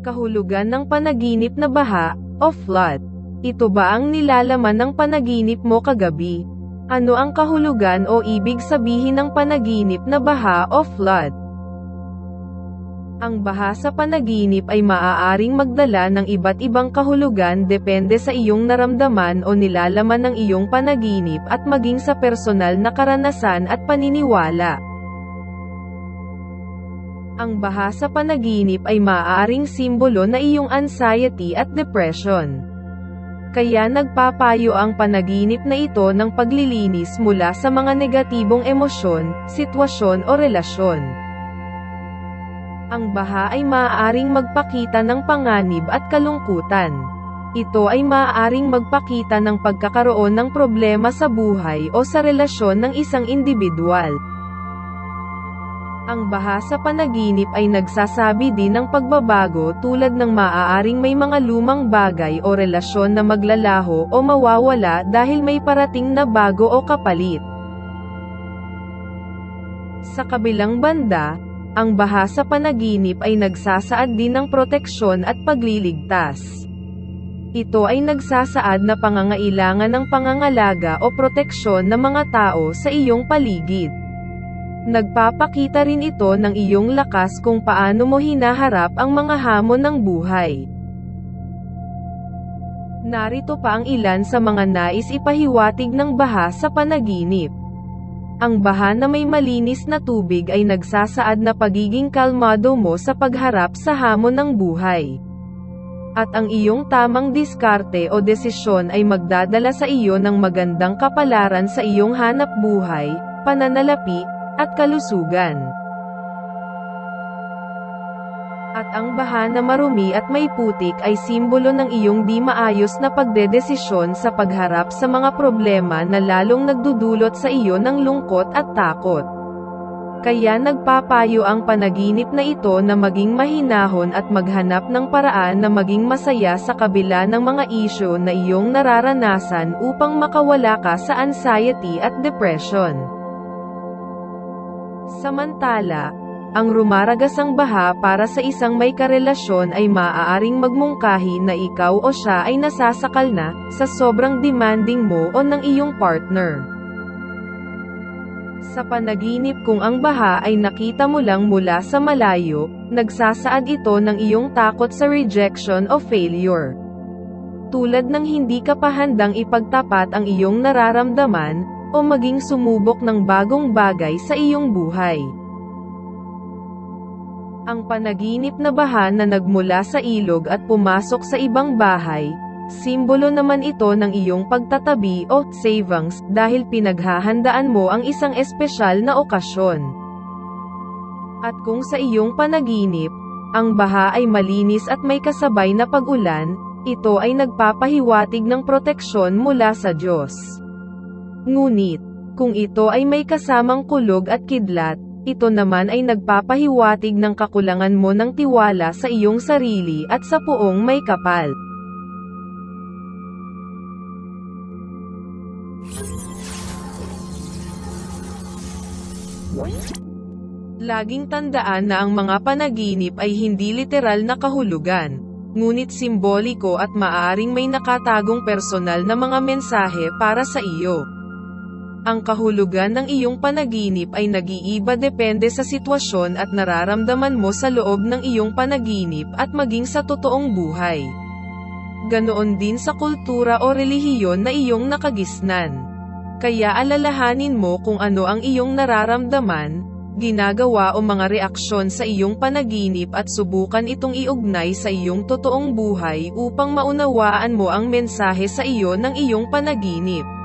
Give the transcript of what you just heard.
Kahulugan ng panaginip na baha, o flood. Ito ba ang nilalaman ng panaginip mo kagabi? Ano ang kahulugan o ibig sabihin ng panaginip na baha o flood? Ang baha sa panaginip ay maaaring magdala ng iba't ibang kahulugan depende sa iyong naramdaman o nilalaman ng iyong panaginip at maging sa personal na karanasan at paniniwala. Ang baha sa panaginip ay maaaring simbolo na iyong anxiety at depression. Kaya nagpapayo ang panaginip na ito ng paglilinis mula sa mga negatibong emosyon, sitwasyon o relasyon. Ang baha ay maaaring magpakita ng panganib at kalungkutan. Ito ay maaaring magpakita ng pagkakaroon ng problema sa buhay o sa relasyon ng isang individual. Ang baha sa panaginip ay nagsasabi din ng pagbabago tulad ng maaaring may mga lumang bagay o relasyon na maglalaho o mawawala dahil may parating na bago o kapalit. Sa kabilang banda, ang baha sa panaginip ay nagsasaad din ng proteksyon at pagliligtas. Ito ay nagsasaad na pangangailangan ng pangangalaga o proteksyon ng mga tao sa iyong paligid. Nagpapakita rin ito ng iyong lakas kung paano mo hinaharap ang mga hamon ng buhay. Narito pa ang ilan sa mga nais ipahiwatig ng baha sa panaginip. Ang baha na may malinis na tubig ay nagsasaad na pagiging kalmado mo sa pagharap sa hamon ng buhay. At ang iyong tamang diskarte o desisyon ay magdadala sa iyo ng magandang kapalaran sa iyong hanap buhay, pananalapi, at kalusugan. At ang baha na marumi at may putik ay simbolo ng iyong di maayos na pagdedesisyon sa pagharap sa mga problema na lalong nagdudulot sa iyo ng lungkot at takot. Kaya nagpapayo ang panaginip na ito na maging mahinahon at maghanap ng paraan na maging masaya sa kabila ng mga isyo na iyong nararanasan upang makawala ka sa anxiety at depression. Samantala, ang rumaragasang baha para sa isang may karelasyon ay maaaring magmungkahi na ikaw o siya ay nasasakal na, sa sobrang demanding mo o ng iyong partner. Sa panaginip kung ang baha ay nakita mo lang mula sa malayo, nagsasaad ito ng iyong takot sa rejection o failure. Tulad ng hindi ka pa handang ipagtapat ang iyong nararamdaman, o maging sumubok ng bagong bagay sa iyong buhay. Ang panaginip na baha na nagmula sa ilog at pumasok sa ibang bahay, simbolo naman ito ng iyong pagtatabi o savings dahil pinaghahandaan mo ang isang espesyal na okasyon. At kung sa iyong panaginip, ang baha ay malinis at may kasabay na pag-ulan, ito ay nagpapahiwatig ng proteksyon mula sa Diyos. Ngunit, kung ito ay may kasamang kulog at kidlat, ito naman ay nagpapahiwatig ng kakulangan mo ng tiwala sa iyong sarili at sa puong may kapal. Laging tandaan na ang mga panaginip ay hindi literal na kahulugan, ngunit simboliko at maaaring may nakatagong personal na mga mensahe para sa iyo. Ang kahulugan ng iyong panaginip ay nag-iiba depende sa sitwasyon at nararamdaman mo sa loob ng iyong panaginip at maging sa totoong buhay. Ganoon din sa kultura o relihiyon na iyong nakagisnan. Kaya alalahanin mo kung ano ang iyong nararamdaman, ginagawa o mga reaksyon sa iyong panaginip at subukan itong iugnay sa iyong totoong buhay upang maunawaan mo ang mensahe sa iyo ng iyong panaginip.